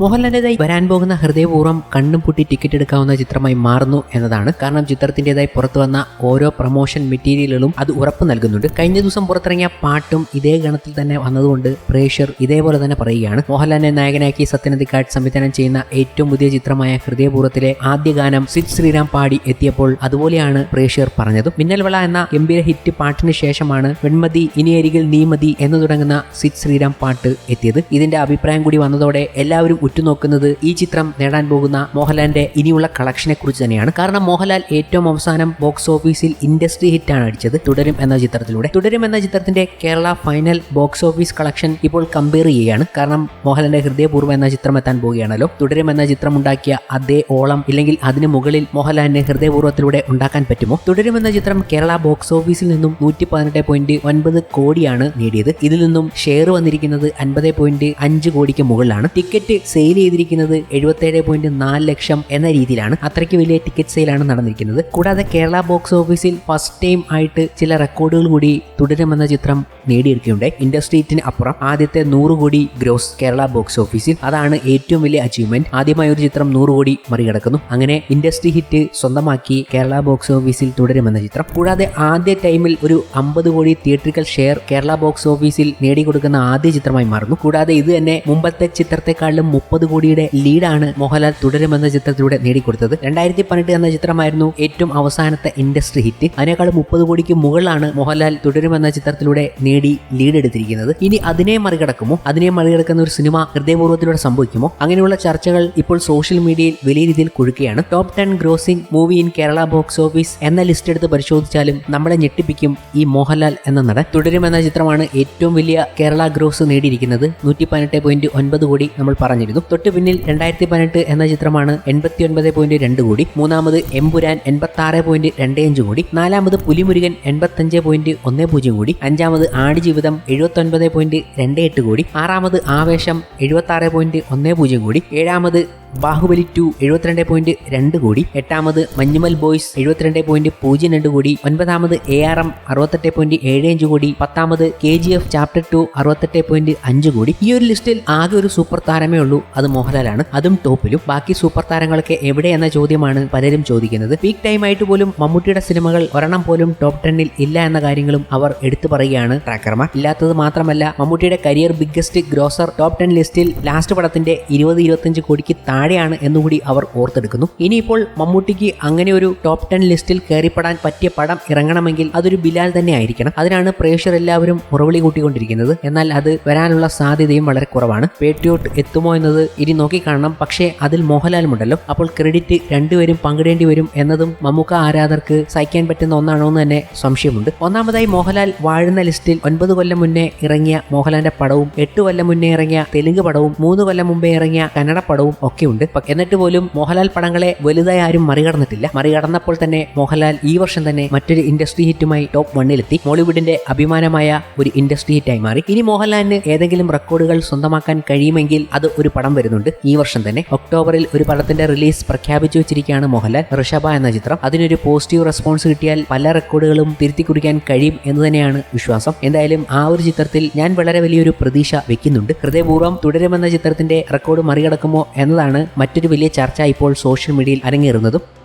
മോഹൻലാലിന്റേതായി വരാൻ പോകുന്ന ഹൃദയപൂർവം കണ്ണും പൂട്ടി ടിക്കറ്റ് എടുക്കാവുന്ന ചിത്രമായി മാറുന്നു എന്നതാണ്. കാരണം ചിത്രത്തിന്റേതായി പുറത്തു വന്ന ഓരോ പ്രൊമോഷൻ മെറ്റീരിയലുകളും അത് ഉറപ്പ് നൽകുന്നുണ്ട്. കഴിഞ്ഞ ദിവസം പുറത്തിറങ്ങിയ പാട്ടും ഇതേ ഗണത്തിൽ തന്നെ വന്നതുകൊണ്ട് പ്രേക്ഷർ ഇതേപോലെ തന്നെ പറയുകയാണ്. മോഹൻലാലിനെ നായകനാക്കി സത്യനന്ദിക്കാട് സംവിധാനം ചെയ്യുന്ന ഏറ്റവും പുതിയ ചിത്രമായ ഹൃദയപൂർവത്തിലെ ആദ്യ ഗാനം സിദ് ശ്രീരാം പാടി എത്തിയപ്പോൾ അതുപോലെയാണ് പ്രേക്ഷർ പറഞ്ഞത്. മിന്നൽവള എന്ന ഗംഭീര ഹിറ്റ് പാട്ടിന് ശേഷമാണ് വെൺമതി ഇനിയരികിൽ നീമതി എന്ന് തുടങ്ങുന്ന സിദ് ശ്രീരാം പാട്ട് എത്തിയത്. ഇതിന്റെ അഭിപ്രായം കൂടി വന്നതോടെ എല്ലാവരും ഉറ്റുനോക്കുന്നത് ഈ ചിത്രം നേടാൻ പോകുന്ന മോഹൻലാലിന്റെ ഇനിയുള്ള കളക്ഷനെ കുറിച്ച് തന്നെയാണ്. കാരണം മോഹൻലാൽ ഏറ്റവും അവസാനം ബോക്സ് ഓഫീസിൽ ഇൻഡസ്ട്രി ഹിറ്റ് ആണ് അടിച്ചത്. തുടരും എന്ന ചിത്രത്തിലൂടെ. തുടരും എന്ന ചിത്രത്തിന്റെ Kerala final box office collection ഇപ്പോൾ കമ്പയർ ചെയ്യുകയാണ്. കാരണം മോഹൻലാലിന്റെ ഹൃദയപൂർവം എന്ന ചിത്രം എത്താൻ പോവുകയാണല്ലോ. തുടരും എന്ന ചിത്രം ഉണ്ടാക്കിയ അതേ ഓളം ഇല്ലെങ്കിൽ അതിന് മുകളിൽ മോഹൻലാലിന്റെ ഹൃദയപൂർവത്തിലൂടെ ഉണ്ടാക്കാൻ പറ്റുമോ? തുടരും എന്ന ചിത്രം കേരള ബോക്സ് ഓഫീസിൽ നിന്നും നൂറ്റി പതിനെട്ട് പോയിന്റ് ഒൻപത് കോടിയാണ് നേടിയത്. ഇതിൽ നിന്നും ഷെയർ വന്നിരിക്കുന്നത് അൻപത് പോയിന്റ് അഞ്ച് കോടിക്ക് മുകളിലാണ്. ടിക്കറ്റ് സെയിൽ ചെയ്തിരിക്കുന്നത് എഴുപത്തേഴ് പോയിന്റ് നാല് ലക്ഷം എന്ന രീതിയിലാണ്. അത്രയ്ക്ക് വലിയ ടിക്കറ്റ് സെയിലാണ് നടന്നിരിക്കുന്നത്. കൂടാതെ കേരള ബോക്സ് ഓഫീസിൽ ഫസ്റ്റ് ടൈം ആയിട്ട് ചില റെക്കോർഡുകൾ കൂടി തുടരുമെന്ന ചിത്രം നേടിയെടുക്കുകയുണ്ടായി ഇൻഡസ്ട്രീറ്റിന് അപ്പുറം ആദ്യത്തെ നൂറ് കോടി ഗ്രോസ് കേരള ബോക്സ് ഓഫീസിൽ അതാണ് ഏറ്റവും വലിയ അച്ചീവ്മെന്റ് ആദ്യമായി ഒരു ചിത്രം നൂറ് കോടി മറികടക്കുന്നു. അങ്ങനെ ഇൻഡസ്ട്രി ഹിറ്റ് സ്വന്തമാക്കി കേരള ബോക്സ് ഓഫീസിൽ തുടരുമെന്ന ചിത്രം. കൂടാതെ ആദ്യ ടൈമിൽ ഒരു അമ്പത് കോടി തിയേറ്ററിക്കൽ ഷെയർ കേരള ബോക്സ് ഓഫീസിൽ നേടിക്കൊടുക്കുന്ന ആദ്യ ചിത്രമായി മാറുന്നു. കൂടാതെ ഇത് തന്നെ മുമ്പത്തെ ചിത്രത്തെക്കാളും മുപ്പത് കോടിയുടെ ലീഡാണ് മോഹൻലാൽ തുടരുമെന്ന ചിത്രത്തിലൂടെ നേടിക്കൊടുത്തത്. രണ്ടായിരത്തി പതിനെട്ട് എന്ന ചിത്രമായിരുന്നു ഏറ്റവും അവസാനത്തെ ഇൻഡസ്ട്രി ഹിറ്റ്. അതിനേക്കാൾ മുപ്പത് കോടിക്ക് മുകളിലാണ് മോഹൻലാൽ തുടരുമെന്ന ചിത്രത്തിലൂടെ നേടി ലീഡ് എടുത്തിരിക്കുന്നത്. ഇനി അതിനെ മറികടക്കുമോ? അതിനെ മറികടക്കുന്ന ഒരു സിനിമ ഹൃദയപൂർവത്തിലൂടെ സംഭവിക്കുമോ? അങ്ങനെയുള്ള ചർച്ചകൾ ഇപ്പോൾ സോഷ്യൽ മീഡിയയിൽ വലിയ രീതിയിൽ കൊഴുക്കുകയാണ്. Top ten grossing movie in Kerala box office എന്ന ലിസ്റ്റ് എടുത്ത് പരിശോധിച്ചാലും നമ്മളെ ഞെട്ടിപ്പിക്കും ഈ മോഹൻലാൽ എന്ന നടൻ. തുടരുമെന്ന ചിത്രമാണ് ഏറ്റവും വലിയ കേരള ഗ്രോസ് നേടിയിരിക്കുന്നത്. നൂറ്റി പതിനെട്ട് പോയിന്റ് ഒൻപത് കോടി നമ്മൾ പറഞ്ഞിരുന്നു. തൊട്ട് പിന്നിൽ രണ്ടായിരത്തി പതിനെട്ട് എന്ന ചിത്രമാണ് എൺപത്തി ഒൻപത് പോയിന്റ് രണ്ട് കോടി. മൂന്നാമത് എമ്പുരാൻ എൺപത്തി ആറ് പോയിന്റ് രണ്ട് അഞ്ച് കോടി. നാലാമത് പുലിമുരുകൻ എൺപത്തഞ്ച് പോയിന്റ് ഒന്ന് പൂജ്യം കോടി. അഞ്ചാമത് ആടുജീവിതം എഴുപത്തി ഒൻപത് പോയിന്റ് രണ്ട് എട്ട് കോടി. ആറാമത് ആവേശം എഴുപത്തി ആറ് പോയിന്റ് ഒന്ന് പൂജ്യം കോടി. ഏഴാമത് ബാഹുബലി ടു എഴുപത്തിരണ്ട് പോയിന്റ് രണ്ട് കോടി. എട്ടാമത് മഞ്ഞുമൽ ബോയ്സ് എഴുപത്തിരണ്ട് പോയിന്റ് പൂജ്യം രണ്ട് കോടി. ഒൻപതാമത് എ ആർ എം അറുപത്തെട്ട് പോയിന്റ് ഏഴ് അഞ്ച് കോടി. പത്താമത് K G F chapter two അറുപത്തെട്ട് പോയിന്റ് അഞ്ച് കോടി. ഈ ഒരു ലിസ്റ്റിൽ ആകെ ഒരു സൂപ്പർ താരമേ ഉള്ളൂ. അത് മോഹൻലാലാണ്. അതും ടോപ്പിലും. ബാക്കി സൂപ്പർ താരങ്ങളൊക്കെ എവിടെ എന്ന ചോദ്യമാണ് പലരും ചോദിക്കുന്നത്. പീക്ക് ടൈം ആയിട്ട് പോലും മമ്മൂട്ടിയുടെ സിനിമകൾ ഒരെണ്ണം പോലും ടോപ്പ് ടെന്നിൽ ഇല്ല എന്ന കാര്യങ്ങളും അവർ എടുത്തു പറയുകയാണ് ട്രാക്കർമാർ. ഇല്ലാത്തത് മാത്രമല്ല മമ്മൂട്ടിയുടെ career biggest grosser top ten ലിസ്റ്റിൽ ലാസ്റ്റ് പടത്തിന്റെ ഇരുപത് ഇരുപത്തിയഞ്ച് കോടിക്ക് താഴെയാണ് എന്നുകൂടി അവർ ഓർത്തെടുക്കുന്നു. ഇനിയിപ്പോൾ മമ്മൂട്ടിക്ക് അങ്ങനെ ഒരു ടോപ്പ് ടെൻ ലിസ്റ്റിൽ കയറിപ്പെടാൻ പറ്റിയ പടം ഇറങ്ങണമെങ്കിൽ അതൊരു ബിലാൽ തന്നെ ആയിരിക്കണം. അതിനാണ് പ്രേക്ഷകർ എല്ലാവരും മുറവിളി കൂട്ടിക്കൊണ്ടിരിക്കുന്നത്. എന്നാൽ അത് വരാനുള്ള സാധ്യതയും വളരെ കുറവാണ്. പേട്രിയോട്ട് എത്തുമോ എന്നത് ഇനി നോക്കിക്കാണണം പക്ഷേ അതിൽ മോഹൻലാലുമുണ്ടല്ലോ. അപ്പോൾ ക്രെഡിറ്റ് രണ്ടുപേരും പങ്കിടേണ്ടി വരും എന്നതും മമ്മൂക്ക ആരാധകർക്ക് സഹിക്കാൻ പറ്റുന്ന ഒന്നാണോ എന്ന് തന്നെ സംശയമുണ്ട്. ഒന്നാമതായി മോഹൻലാൽ വാഴുന്ന ലിസ്റ്റിൽ ഒൻപത് കൊല്ലം മുന്നേ ഇറങ്ങിയ മോഹൻലാലിന്റെ പടവും എട്ട് കൊല്ലം മുന്നേ ഇറങ്ങിയ തെലുങ്ക് പടവും മൂന്ന് കൊല്ലം മുമ്പേ ഇറങ്ങിയ കന്നഡ പടവും ഒക്കെ ഉണ്ട്. എന്നിട്ട് പോലും മോഹൻലാൽ പടങ്ങളെ വലുതായി ആരും മറികടന്നിട്ടില്ല. മറികടന്നപ്പോൾ തന്നെ മോഹൻലാൽ ഈ വർഷം തന്നെ മറ്റൊരു ഇൻഡസ്ട്രി ഹിറ്റുമായി ടോപ്പ് വണ്ണിലെത്തി. മോളിവുഡിന്റെ അഭിമാനമായ ഒരു ഇൻഡസ്ട്രി ഹിറ്റായി മാറി. ഇനി മോഹൻലാലിന് ഏതെങ്കിലും റെക്കോർഡുകൾ സ്വന്തമാക്കാൻ കഴിയുമെങ്കിൽ അത് ഒരു പടം വരുന്നുണ്ട്. ഈ വർഷം തന്നെ ഒക്ടോബറിൽ ഒരു പടത്തിന്റെ റിലീസ് പ്രഖ്യാപിച്ചു വെച്ചിരിക്കുകയാണ് മോഹൻലാൽ. ഋഷഭ എന്ന ചിത്രം. അതിനൊരു പോസിറ്റീവ് റെസ്പോൺസ് കിട്ടിയാൽ പല റെക്കോർഡുകളും തിരുത്തി കുറിക്കാൻ കഴിയും എന്ന് തന്നെയാണ് വിശ്വാസം. എന്തായാലും ആ ഒരു ചിത്രത്തിൽ ഞാൻ വളരെ വലിയൊരു പ്രതീക്ഷ വെക്കുന്നുണ്ട്. ഹൃദയപൂർവം തുടരുമെന്ന ചിത്രത്തിന്റെ റെക്കോർഡ് മറികടക്കുമോ എന്നതാണ് മറ്റൊരു വലിയ ചർച്ച ഇപ്പോൾ സോഷ്യൽ മീഡിയയിൽ അരങ്ങേറുന്നതും.